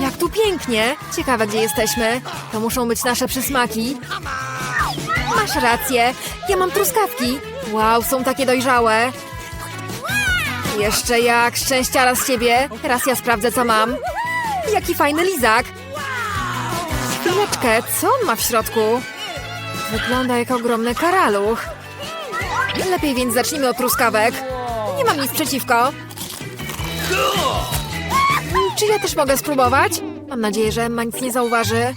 Jak tu pięknie! Ciekawe, gdzie jesteśmy. To muszą być nasze przysmaki. Masz rację. Ja mam truskawki. Wow, są takie dojrzałe. Jeszcze jak szczęściara z ciebie. Teraz ja sprawdzę, co mam. Jaki fajny lizak. Chwileczkę, co on ma w środku? Wygląda jak ogromny karaluch. Lepiej więc zacznijmy od truskawek. Nie mam nic przeciwko. Czy ja też mogę spróbować? Mam nadzieję, że Emma nic nie zauważy.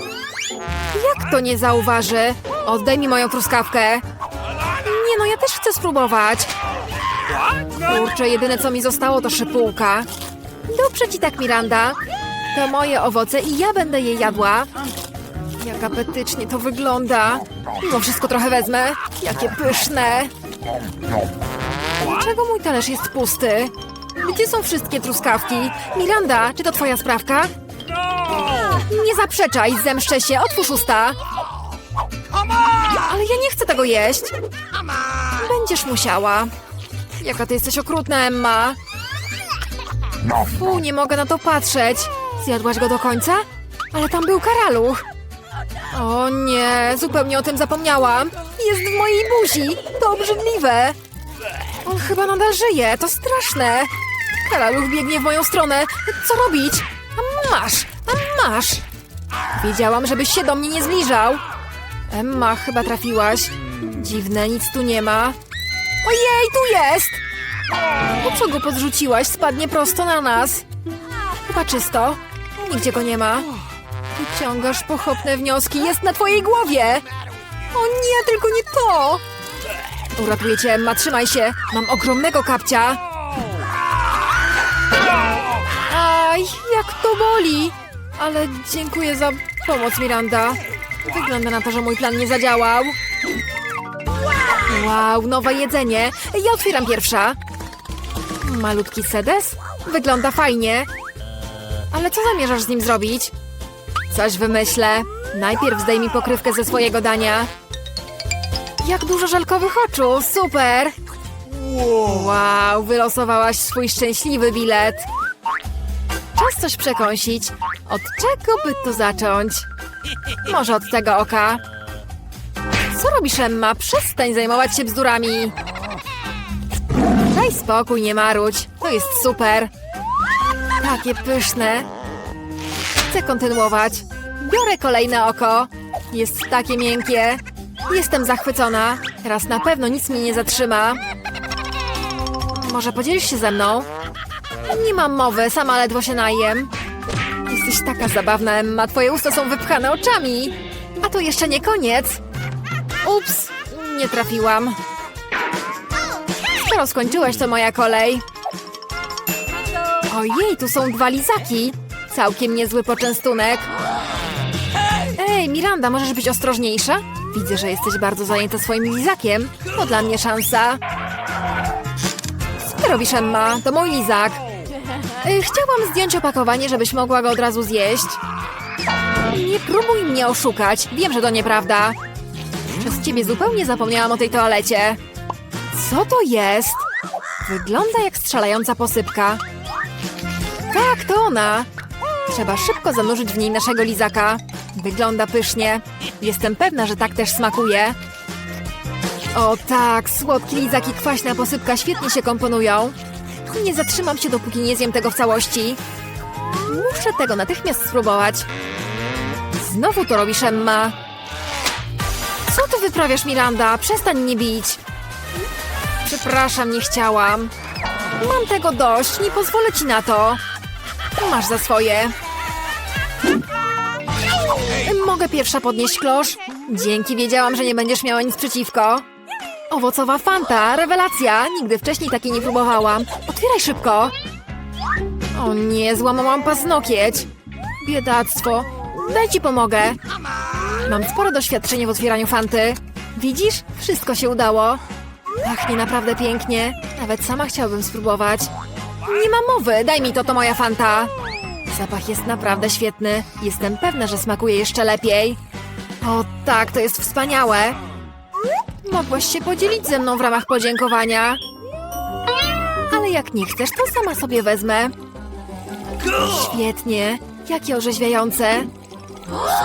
Jak to nie zauważy? Oddaj mi moją truskawkę. Nie no, ja też chcę spróbować. Kurczę, jedyne co mi zostało to szypułka. Dobrze ci tak, Miranda. To moje owoce i ja będę je jadła. Jak apetycznie to wygląda. Mimo wszystko trochę wezmę. Jakie pyszne. Dlaczego mój talerz jest pusty? Gdzie są wszystkie truskawki? Miranda, czy to twoja sprawka? Nie zaprzeczaj, zemszczę się, otwórz usta. Ale ja nie chcę tego jeść. Będziesz musiała. Jaka ty jesteś okrutna, Emma. Fu, nie mogę na to patrzeć. Zjadłaś go do końca? Ale tam był karaluch. O nie, zupełnie o tym zapomniałam. Jest w mojej buzi. To obrzydliwe. On chyba nadal żyje, to straszne. Karaluch biegnie w moją stronę. Co robić? A masz, a masz. Wiedziałam, żebyś się do mnie nie zbliżał. Emma, chyba trafiłaś. Dziwne, nic tu nie ma. Ojej, tu jest! Po co go podrzuciłaś? Spadnie prosto na nas. Chyba czysto. Nigdzie go nie ma. Wyciągasz pochopne wnioski. Jest na twojej głowie! O nie, tylko nie to! Uratuję cię, Emma, trzymaj się. Mam ogromnego kapcia. Aj, jak to boli! Ale dziękuję za pomoc, Miranda. Wygląda na to, że mój plan nie zadziałał. Wow, nowe jedzenie. Ja otwieram pierwsza. Malutki sedes? Wygląda fajnie. Ale co zamierzasz z nim zrobić? Coś wymyślę. Najpierw zdejmij pokrywkę ze swojego dania. Jak dużo żelkowych oczu! Super! Wow, wylosowałaś swój szczęśliwy bilet. Czas coś przekąsić. Od czego by tu zacząć? Może od tego oka. Co robisz, Emma? Przestań zajmować się bzdurami. Daj spokój, nie marudź. To jest super. Takie pyszne. Chcę kontynuować. Biorę kolejne oko. Jest takie miękkie. Jestem zachwycona. Teraz na pewno nic mnie nie zatrzyma. Może podzielisz się ze mną? Nie mam mowy, sama ledwo się najem. Jesteś taka zabawna, Emma. Twoje usta są wypchane oczami. A to jeszcze nie koniec. Ups, nie trafiłam. Skoro skończyłeś, to moja kolej. Ojej, tu są dwa lizaki. Całkiem niezły poczęstunek. Ej, Miranda, możesz być ostrożniejsza? Widzę, że jesteś bardzo zajęta swoim lizakiem. To dla mnie szansa. Robisz, Emma? To mój lizak. Y, Chciałam zdjąć opakowanie, żebyś mogła go od razu zjeść. Nie próbuj mnie oszukać. Wiem, że to nieprawda. Przez ciebie zupełnie zapomniałam o tej toalecie. Co to jest? Wygląda jak strzelająca posypka. Tak, to ona. Trzeba szybko zanurzyć w niej naszego lizaka. Wygląda pysznie. Jestem pewna, że tak też smakuje. O tak, słodki lizak i kwaśna posypka świetnie się komponują. Nie zatrzymam się, dopóki nie zjem tego w całości. Muszę tego natychmiast spróbować. Znowu to robisz, Emma. Co ty wyprawiasz, Miranda? Przestań mnie bić. Przepraszam, nie chciałam. Mam tego dość, nie pozwolę ci na to. Masz za swoje. Mogę pierwsza podnieść klosz? Dzięki, wiedziałam, że nie będziesz miała nic przeciwko. Owocowa fanta, rewelacja! Nigdy wcześniej takiej nie próbowałam. Otwieraj szybko! O nie, złamałam paznokieć. Biedactwo. Daj ci pomogę. Mam spore doświadczenie w otwieraniu fanty. Widzisz? Wszystko się udało. Pachnie naprawdę pięknie. Nawet sama chciałabym spróbować. Nie ma mowy, daj mi to, to moja fanta. Zapach jest naprawdę świetny. Jestem pewna, że smakuje jeszcze lepiej. O tak, to jest wspaniałe. Mogłaś się podzielić ze mną w ramach podziękowania. Ale jak nie chcesz, to sama sobie wezmę. Świetnie. Jakie orzeźwiające.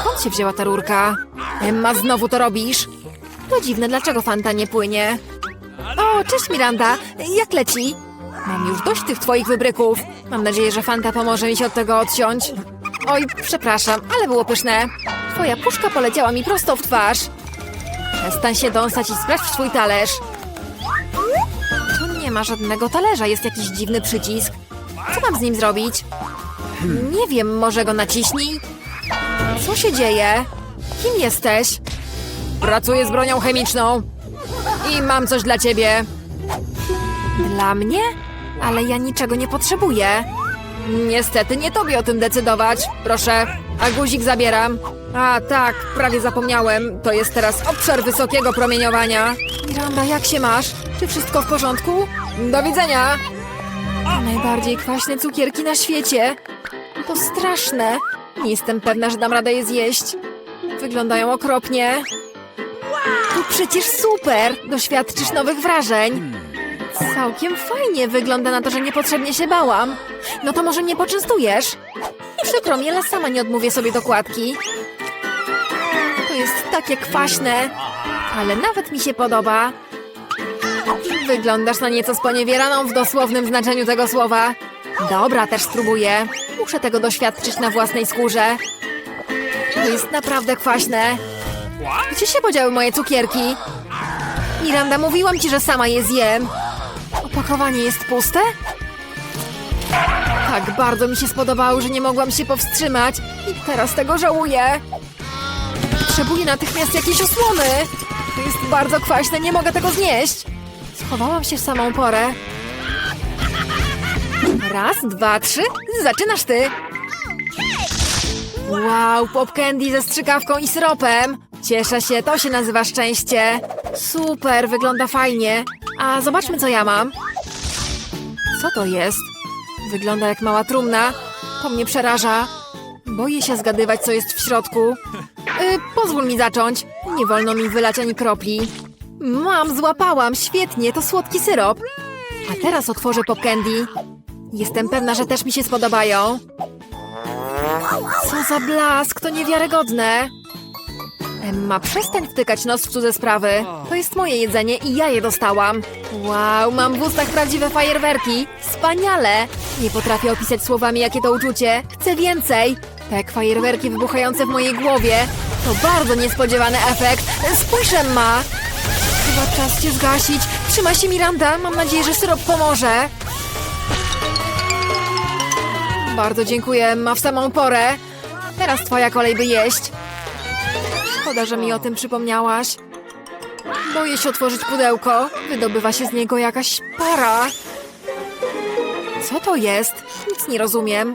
Skąd się wzięła ta rurka? Emma, znowu to robisz? To dziwne, dlaczego Fanta nie płynie? O, cześć Miranda. Jak leci? Mam już dość tych twoich wybryków. Mam nadzieję, że Fanta pomoże mi się od tego odciąć. Oj, przepraszam, ale było pyszne. Twoja puszka poleciała mi prosto w twarz. Przestań się dąsać i sprawdź swój talerz. Tu nie ma żadnego talerza, jest jakiś dziwny przycisk. Co mam z nim zrobić? Nie wiem, może go naciśnij? Co się dzieje? Kim jesteś? Pracuję z bronią chemiczną. I mam coś dla ciebie. Dla mnie? Ale ja niczego nie potrzebuję. Niestety nie tobie o tym decydować. Proszę, a guzik zabieram. A tak, prawie zapomniałem. To jest teraz obszar wysokiego promieniowania. Miranda, jak się masz? Czy wszystko w porządku? Do widzenia! Najbardziej kwaśne cukierki na świecie. To straszne. Nie jestem pewna, że dam radę je zjeść. Wyglądają okropnie. To przecież super! Doświadczysz nowych wrażeń. Całkiem fajnie. Wygląda na to, że niepotrzebnie się bałam. No to może mnie poczęstujesz? Przykro mi, ale sama nie odmówię sobie dokładki. To jest takie kwaśne, ale nawet mi się podoba. Wyglądasz na nieco sponiewieraną w dosłownym znaczeniu tego słowa. Dobra, też spróbuję. Muszę tego doświadczyć na własnej skórze. To jest naprawdę kwaśne. Gdzie się podziały moje cukierki? Miranda, mówiłam ci, że sama je zjem. Opakowanie jest puste? Tak bardzo mi się spodobały, że nie mogłam się powstrzymać. I teraz tego żałuję. Potrzebuję natychmiast jakiejś osłony. To jest bardzo kwaśne, nie mogę tego znieść. Schowałam się w samą porę. Raz, dwa, trzy. Zaczynasz ty. Wow, pop candy ze strzykawką i syropem. Cieszę się, to się nazywa szczęście. Super, wygląda fajnie. A zobaczmy, co ja mam. Co to jest? Wygląda jak mała trumna. To mnie przeraża. Boję się zgadywać, co jest w środku. Yy, pozwól mi zacząć. Nie wolno mi wylać ani kropli. Mam, złapałam. Świetnie, to słodki syrop. A teraz otworzę pop candy. Jestem pewna, że też mi się spodobają. Co za blask, to niewiarygodne. Emma, przestań wtykać nos w cudze sprawy. To jest moje jedzenie i ja je dostałam. Wow, mam w ustach prawdziwe fajerwerki. Wspaniale! Nie potrafię opisać słowami, jakie to uczucie. Chcę więcej. Tak, fajerwerki wybuchające w mojej głowie. To bardzo niespodziewany efekt. Spójrz, Emma! Chyba czas cię zgasić. Trzymaj się, Miranda. Mam nadzieję, że syrop pomoże. Bardzo dziękuję, Emma, w samą porę. Teraz twoja kolej, by jeść. Szkoda, że mi o tym przypomniałaś. Boję się otworzyć pudełko. Wydobywa się z niego jakaś para. Co to jest? Nic nie rozumiem.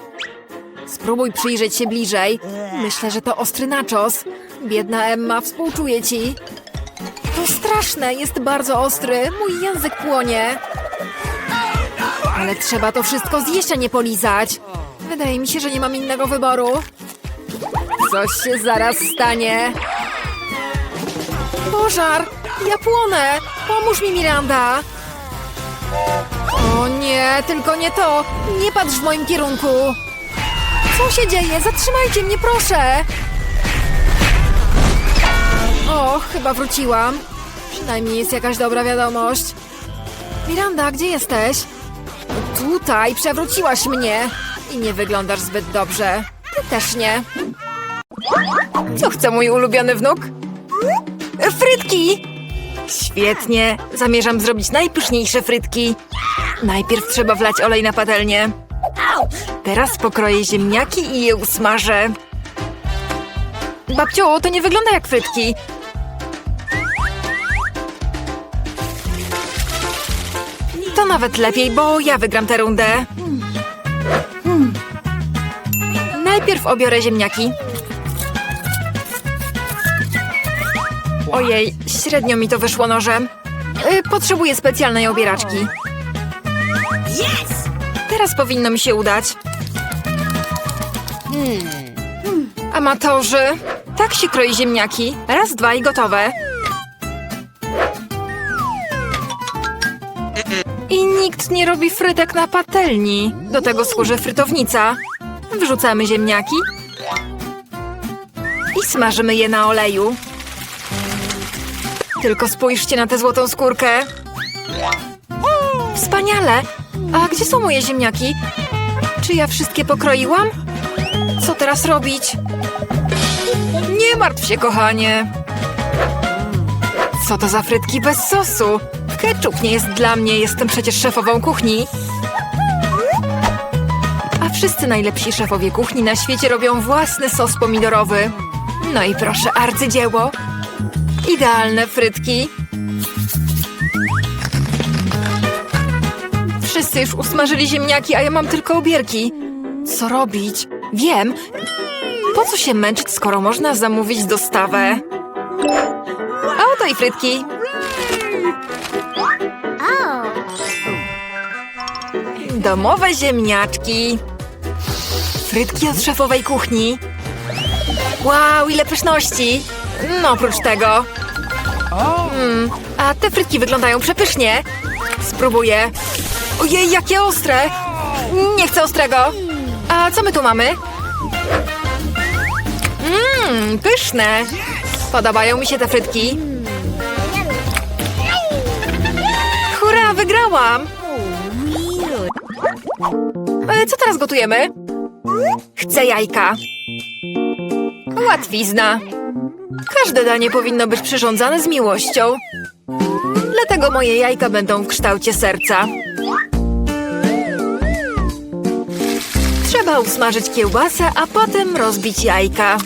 Spróbuj przyjrzeć się bliżej. Myślę, że to ostry nachos. Biedna Emma, współczuję ci. To straszne, jest bardzo ostry. Mój język płonie. Ale trzeba to wszystko zjeść, a nie polizać. Wydaje mi się, że nie mam innego wyboru. Coś się zaraz stanie. Pożar! Ja płonę! Pomóż mi, Miranda! O nie, tylko nie to! Nie patrz w moim kierunku! Co się dzieje? Zatrzymajcie mnie, proszę! O, chyba wróciłam. Przynajmniej jest jakaś dobra wiadomość. Miranda, gdzie jesteś? Tutaj, przewróciłaś mnie. I nie wyglądasz zbyt dobrze. Ty też nie. Co chce mój ulubiony wnuk? Frytki! Świetnie. Zamierzam zrobić najpyszniejsze frytki. Najpierw trzeba wlać olej na patelnię. Teraz pokroję ziemniaki i je usmażę. Babciu, to nie wygląda jak frytki. To nawet lepiej, bo ja wygram tę rundę. Najpierw obiorę ziemniaki. Ojej, średnio mi to wyszło nożem. Y, potrzebuję specjalnej obieraczki. Teraz powinno mi się udać. Amatorzy, tak się kroi ziemniaki. Raz, dwa i gotowe. I nikt nie robi frytek na patelni. Do tego służy frytownica. Wrzucamy ziemniaki i smażymy je na oleju. Tylko spójrzcie na tę złotą skórkę. Wspaniale! A gdzie są moje ziemniaki? Czy ja wszystkie pokroiłam? Co teraz robić? Nie martw się, kochanie. Co to za frytki bez sosu? Ketchup nie jest dla mnie, jestem przecież szefową kuchni. A wszyscy najlepsi szefowie kuchni na świecie robią własny sos pomidorowy. No i proszę, arcydzieło. Idealne frytki. Wszyscy już usmażyli ziemniaki, a ja mam tylko obierki. Co robić? Wiem. Po co się męczyć, skoro można zamówić dostawę? A oto i frytki. Domowe ziemniaczki. Frytki od szefowej kuchni. Wow, ile pyszności! No oprócz tego. Mm, a te frytki wyglądają przepysznie. Spróbuję. Ojej, jakie ostre! Nie chcę ostrego. A co my tu mamy? Mmm, pyszne. Podobają mi się te frytki. Hurra, wygrałam! E, Co teraz gotujemy? Chcę jajka. Łatwizna. Każde danie powinno być przyrządzane z miłością. Dlatego moje jajka będą w kształcie serca. Trzeba usmażyć kiełbasę, a potem rozbić jajka.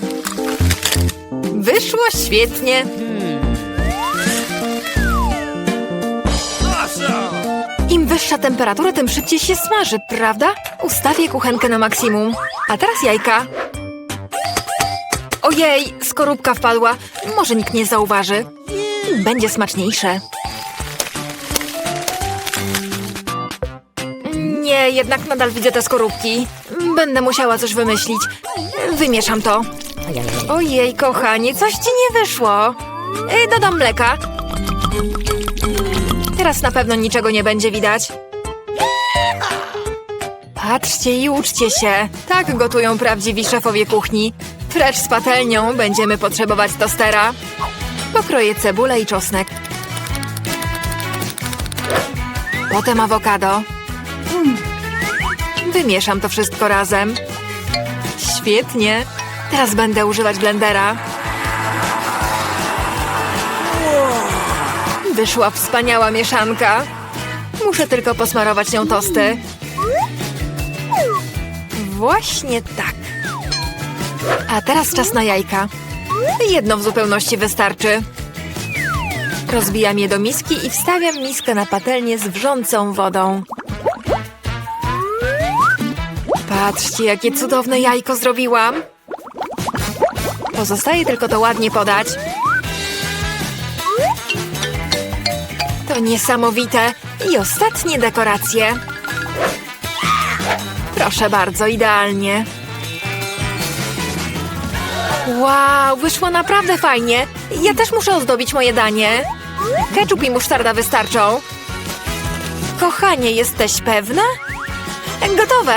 Wyszło świetnie. Im wyższa temperatura, tym szybciej się smaży, prawda? Ustawię kuchenkę na maksimum. A teraz jajka. Ojej, skorupka wpadła. Może nikt nie zauważy. Będzie smaczniejsze. Nie, jednak nadal widzę te skorupki. Będę musiała coś wymyślić. Wymieszam to. Ojej, kochanie, coś ci nie wyszło. Y, Dodam mleka. Teraz na pewno niczego nie będzie widać. Patrzcie i uczcie się. Tak gotują prawdziwi szefowie kuchni. Precz z patelnią będziemy potrzebować tostera. Pokroję cebulę i czosnek. Potem awokado. Mm. Wymieszam to wszystko razem. Świetnie. Teraz będę używać blendera. Wyszła wspaniała mieszanka. Muszę tylko posmarować nią tosty. Właśnie tak. A teraz czas na jajka. Jedno w zupełności wystarczy. Rozbijam je do miski i wstawiam miskę na patelnię z wrzącą wodą. Patrzcie, jakie cudowne jajko zrobiłam. Pozostaje tylko to ładnie podać. To niesamowite. I ostatnie dekoracje. Proszę bardzo, idealnie. Wow, wyszło naprawdę fajnie. Ja też muszę ozdobić moje danie. Ketchup i musztarda wystarczą. Kochanie, jesteś pewna? Gotowe.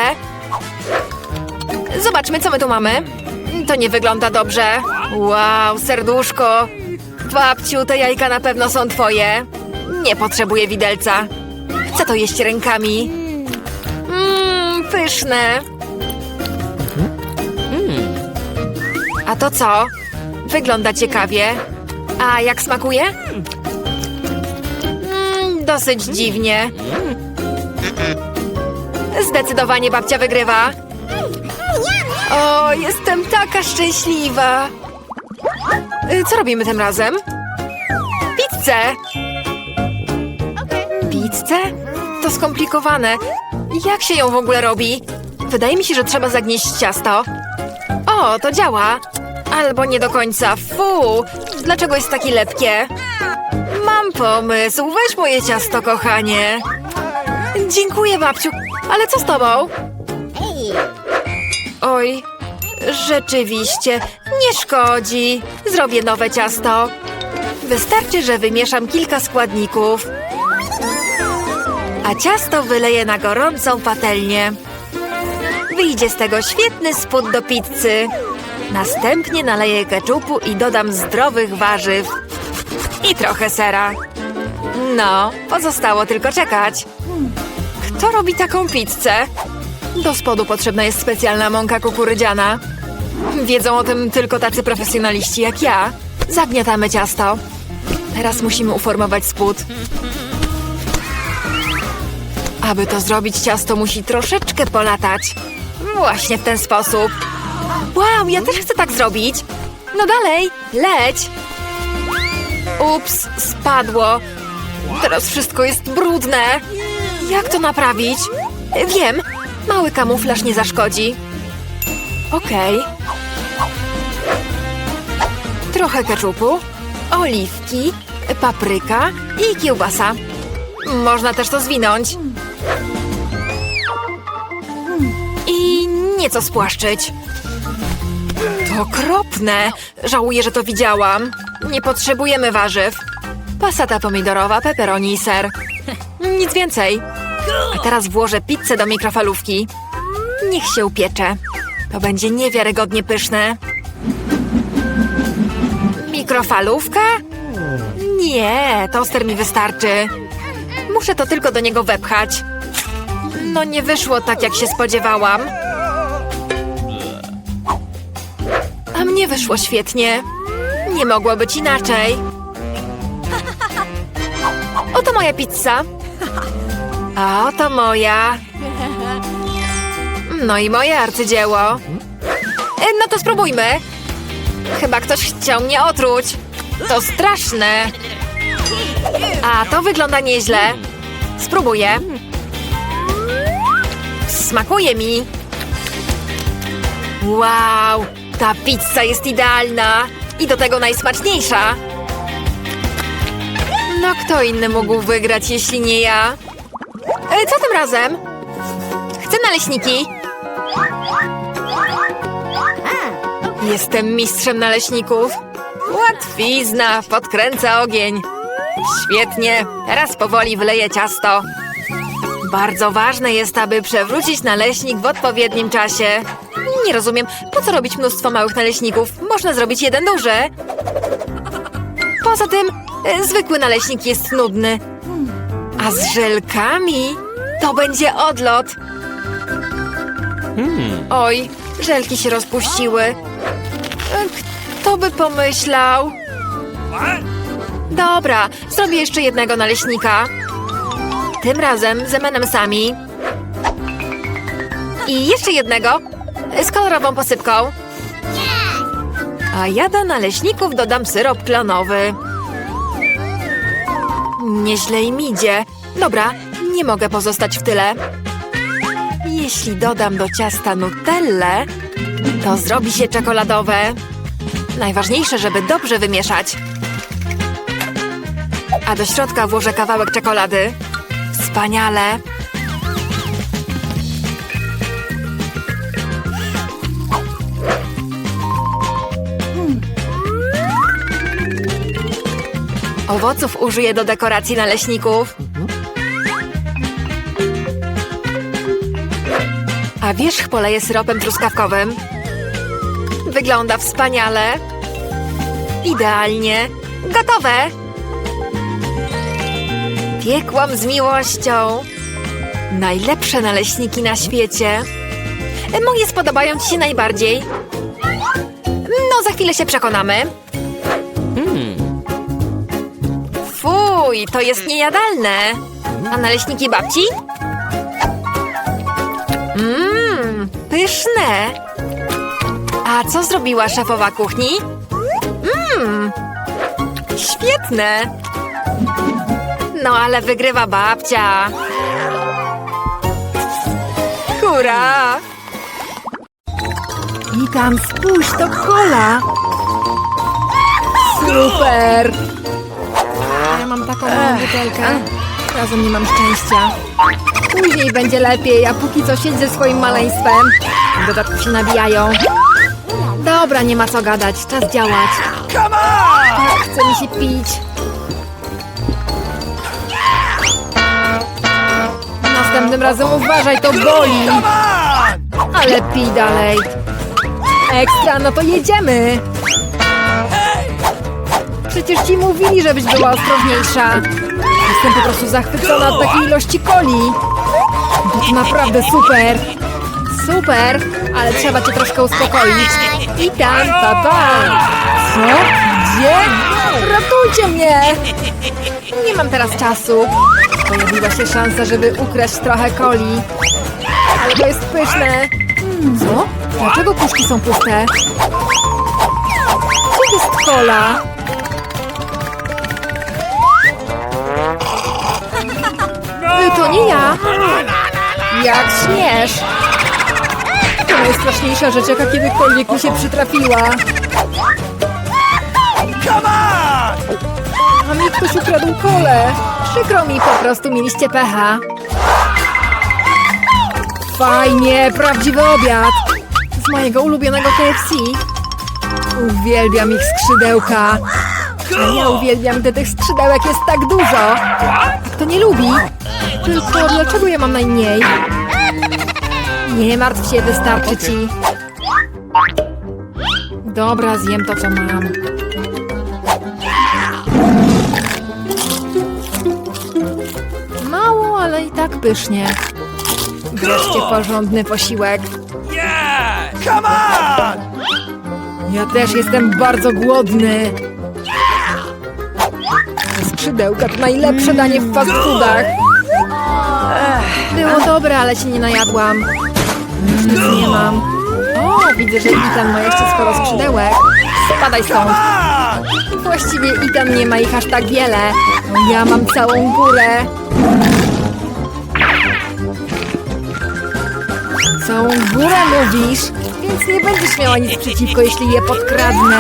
Zobaczmy, co my tu mamy. To nie wygląda dobrze. Wow, serduszko. Babciu, te jajka na pewno są twoje. Nie potrzebuję widelca. Chcę to jeść rękami. Mmm, pyszne. A to co? Wygląda ciekawie. A jak smakuje? Mm, dosyć dziwnie. Zdecydowanie babcia wygrywa. O, jestem taka szczęśliwa. Y, Co robimy tym razem? Pizzę! Pizzę? To skomplikowane. Jak się ją w ogóle robi? Wydaje mi się, że trzeba zagnieść ciasto. O, to działa. Albo nie do końca. Fu! Dlaczego jest takie lepkie? Mam pomysł. Weź moje ciasto, kochanie. Dziękuję, babciu. Ale co z tobą? Oj, rzeczywiście, nie szkodzi. Zrobię nowe ciasto. Wystarczy, że wymieszam kilka składników. A ciasto wyleję na gorącą patelnię. Wyjdzie z tego świetny spód do pizzy. Następnie naleję keczupu i dodam zdrowych warzyw. I trochę sera. No, pozostało tylko czekać. Kto robi taką pizzę? Do spodu potrzebna jest specjalna mąka kukurydziana. Wiedzą o tym tylko tacy profesjonaliści jak ja. Zagniatamy ciasto. Teraz musimy uformować spód. Aby to zrobić, ciasto musi troszeczkę polatać. Właśnie w ten sposób. Wow, ja też chcę tak zrobić. No dalej, leć. Ups, spadło. Teraz wszystko jest brudne. Jak to naprawić? Wiem, mały kamuflaż nie zaszkodzi. Okej. Trochę keczupu, oliwki, papryka i kiełbasa. Można też to zwinąć. Nieco spłaszczyć. To okropne. Żałuję, że to widziałam. Nie potrzebujemy warzyw. Pasata pomidorowa, peperoni i ser. Nic więcej. A teraz włożę pizzę do mikrofalówki. Niech się upiecze. To będzie niewiarygodnie pyszne. Mikrofalówka? Nie, toster mi wystarczy. Muszę to tylko do niego wepchać. No nie wyszło tak, jak się spodziewałam. A mnie wyszło świetnie. Nie mogło być inaczej. Oto moja pizza. A oto moja. No i moje arcydzieło. E, No to spróbujmy. Chyba ktoś chciał mnie otruć. To straszne. A to wygląda nieźle. Spróbuję. Smakuje mi. Wow, ta pizza jest idealna. I do tego najsmaczniejsza. No kto inny mógł wygrać, jeśli nie ja? E, co tym razem? Chcę naleśniki. Jestem mistrzem naleśników. Łatwizna, podkręca ogień. Świetnie, teraz powoli wleję ciasto. Bardzo ważne jest, aby przewrócić naleśnik w odpowiednim czasie. Nie rozumiem, po co robić mnóstwo małych naleśników? Można zrobić jeden duży. Poza tym, e, zwykły naleśnik jest nudny. A z żelkami to będzie odlot. Oj, żelki się rozpuściły. E, Kto by pomyślał? Dobra, zrobię jeszcze jednego naleśnika. Tym razem z M&M'sami. I jeszcze jednego z kolorową posypką. A ja do naleśników dodam syrop klonowy. Nieźle im idzie. Dobra, nie mogę pozostać w tyle. Jeśli dodam do ciasta nutellę, to zrobi się czekoladowe. Najważniejsze, żeby dobrze wymieszać. A do środka włożę kawałek czekolady. Wspaniale! Owoców użyję do dekoracji naleśników. A wierzch poleję syropem truskawkowym. Wygląda wspaniale. Idealnie. Gotowe! Piekłam z miłością. Najlepsze naleśniki na świecie. Moje spodobają Ci się najbardziej. No, za chwilę się przekonamy. Fuj, to jest niejadalne. A naleśniki babci? Mmm, pyszne. A co zrobiła szefowa kuchni? Mmm, świetne. No, ale wygrywa babcia. Hurra! Witam, spójrz, to kola! Super! Mam taką małą butelkę. Razem nie mam szczęścia. Później będzie lepiej, a póki co siedź ze swoim maleństwem. W dodatku się nabijają. Dobra, nie ma co gadać, czas działać. Ach, Chce mi się pić. Następnym razem uważaj, to boli. Ale pij dalej. Ekstra, no to jedziemy. Przecież ci mówili, żebyś była ostrożniejsza. Jestem po prostu zachwycona od takiej ilości coli. To, to naprawdę super. Super, ale trzeba cię troszkę uspokoić. I tam, pa, pa. Co? Gdzie? Ratujcie mnie! Nie mam teraz czasu. Pojawiła się szansa, żeby ukraść trochę coli. Ale to jest pyszne. Co? Dlaczego puszki są puste? Gdzie jest kola? Nie ja. Jak śmiesz? To najstraszniejsza rzecz, jaka kiedykolwiek mi się przytrafiła. A mi ktoś ukradł kolę. Przykro mi, po prostu mieliście pecha. Fajnie, prawdziwy obiad. Z mojego ulubionego KFC. Uwielbiam ich skrzydełka. A ja uwielbiam, gdy tych skrzydełek jest tak dużo. Kto nie lubi? Tylko dlaczego ja mam najmniej? Nie martw się, wystarczy ci. Dobra, zjem to, co mam. Mało, ale i tak pysznie. Wreszcie porządny posiłek. Yeah! Come on! Ja też jestem bardzo głodny. Skrzydełka to najlepsze danie w fast foodach. Było dobre, ale się nie najadłam. Nic nie mam. O, widzę, że Itan ma jeszcze sporo skrzydełek. Spadaj stąd. Właściwie Itan nie ma ich aż tak wiele. Ja mam całą górę. Całą górę mówisz? Więc nie będziesz miała nic przeciwko, jeśli je podkradnę.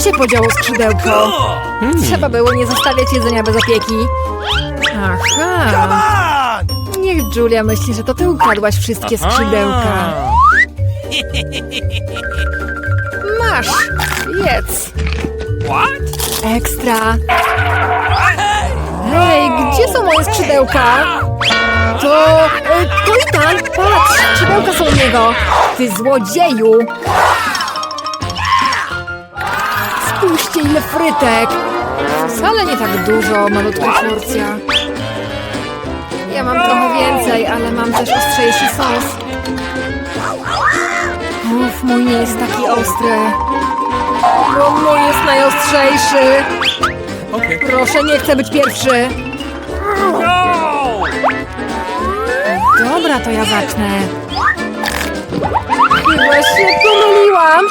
Gdzie się podziało skrzydełko? Trzeba było nie zostawiać jedzenia bez opieki. Aha. Niech Julia myśli, że to ty ukradłaś wszystkie skrzydełka. Masz! Jedz! What? Ekstra! Hej, gdzie są moje skrzydełka? To... e, To Itan! Patrz! Skrzydełka są u niego! Ty złodzieju! Spójrzcie, ile frytek! Wcale nie tak dużo, malutka porcja. Ja mam trochę więcej, ale mam też ostrzejszy sos. Uf, mój nie jest taki ostry. Bo mój jest najostrzejszy. Proszę, nie chcę być pierwszy. No! Dobra, to ja zacznę. Chyba się pomyliłam.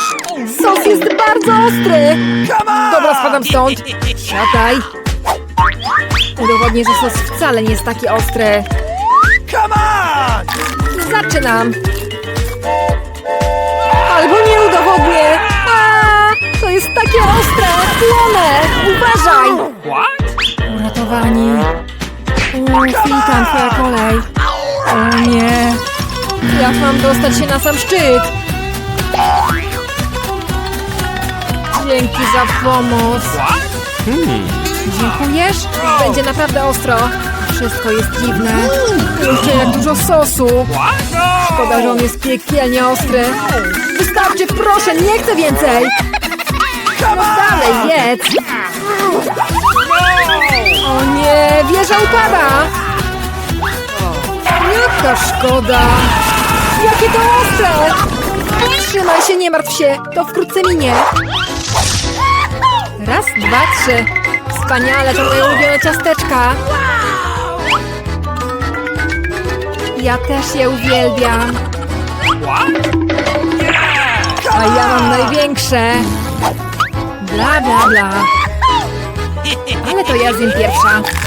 Sos jest bardzo ostry. Dobra, spadam stąd. Siadaj. Udowodnię, że sos wcale nie jest taki ostry. Zaczynam. Albo nie udowodnię. A, to jest takie ostre. Płonę. Uważaj. Uratowani. Uff, witam, twoja kolej. O nie. Jak mam dostać się na sam szczyt? Dzięki za pomoc. Dziękujesz? Będzie naprawdę ostro. Wszystko jest dziwne. Spójrzcie, jak dużo sosu. No! Szkoda, że on jest piekielnie ostry. Wystarczy, proszę, nie chcę więcej. On! Dalej, jedz. O nie, wieża upada! Jaka szkoda! Jakie to ostre! Trzymaj się, nie martw się, to wkrótce minie. Raz, dwa, trzy. Wspaniale, to moje ulubione ciasteczka. Ja też je uwielbiam. A ja mam największe. Bla, bla, bla. Ale to ja zjem pierwsza.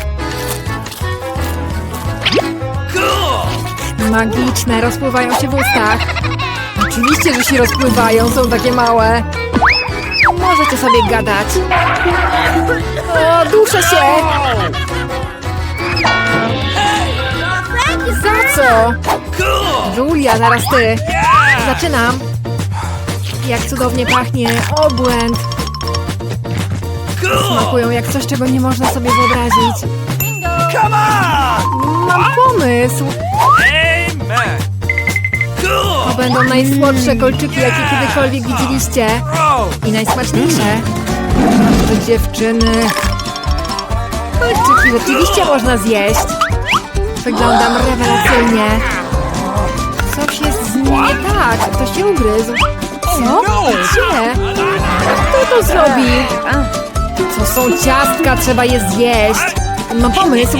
Magiczne, rozpływają się w ustach. Oczywiście, że się rozpływają, są takie małe. Możecie sobie gadać. O, duszę się! Za co? Julia, zaraz ty. Zaczynam. Jak cudownie pachnie. Obłęd. Smakują jak coś, czego nie można sobie wyobrazić. Mam pomysł! To będą najsłodsze kolczyki, jakie kiedykolwiek widzieliście. I najsmaczniejsze. To dziewczyny. Kolczyki rzeczywiście można zjeść. Wyglądam rewelacyjnie. Coś jest z nim nie tak. Ktoś się ugryzł. Co? Gdzie? Kto to zrobił? To są ciastka, trzeba je zjeść. Mam pomysł.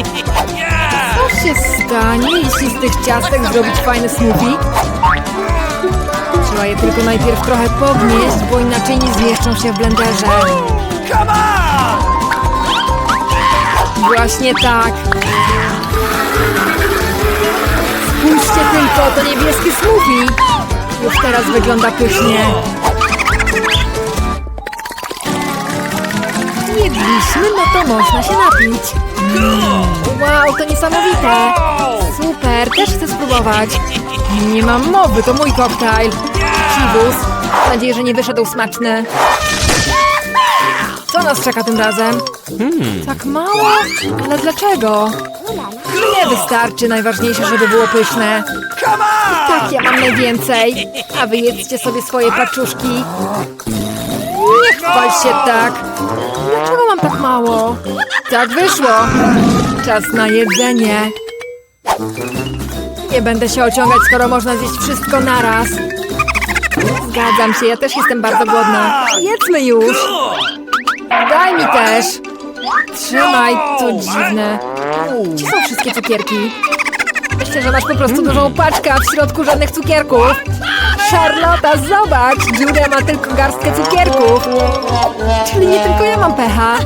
Się stanie, jeśli z tych ciastek zrobić fajny smoothie? Trzeba je tylko najpierw trochę pognieść, bo inaczej nie zmieszczą się w blenderze. Właśnie tak. Spójrzcie tylko, to niebieskie smoothie. Już teraz wygląda pysznie. Jedliśmy, no to można się napić. Wow, to niesamowite. Super, też chcę spróbować. Nie mam mowy, to mój koktajl. Chibus. Mam nadzieję, że nie wyszedł smaczny. Co nas czeka tym razem? Tak mało? Ale dlaczego? Nie wystarczy, najważniejsze, żeby było pyszne. Tak, ja mam najwięcej. A wy jedzcie sobie swoje paczuszki. Nie chwal się tak. Dlaczego mam tak mało? Tak wyszło. Czas na jedzenie. Nie będę się ociągać, skoro można zjeść wszystko naraz. Zgadzam się, ja też jestem bardzo głodna. Jedzmy już. Daj mi też. Trzymaj, to dziwne. Gdzie są wszystkie cukierki? Myślę, że masz po prostu dużą paczkę, a w środku żadnych cukierków. Charlotta, zobacz! Julia ma tylko garstkę cukierków. Czyli nie tylko ja mam pecha.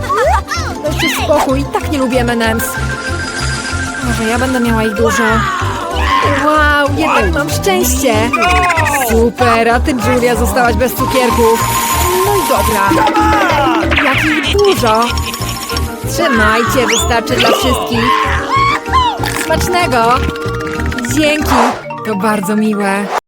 Dajcie spokój, tak nie lubię M&M's. Może ja będę miała ich dużo. Wow, jednak mam szczęście. Super, a ty, Julia, zostałaś bez cukierków. No i dobra. Jak ich dużo. Trzymajcie, wystarczy dla wszystkich. Smacznego! Dzięki, to bardzo miłe.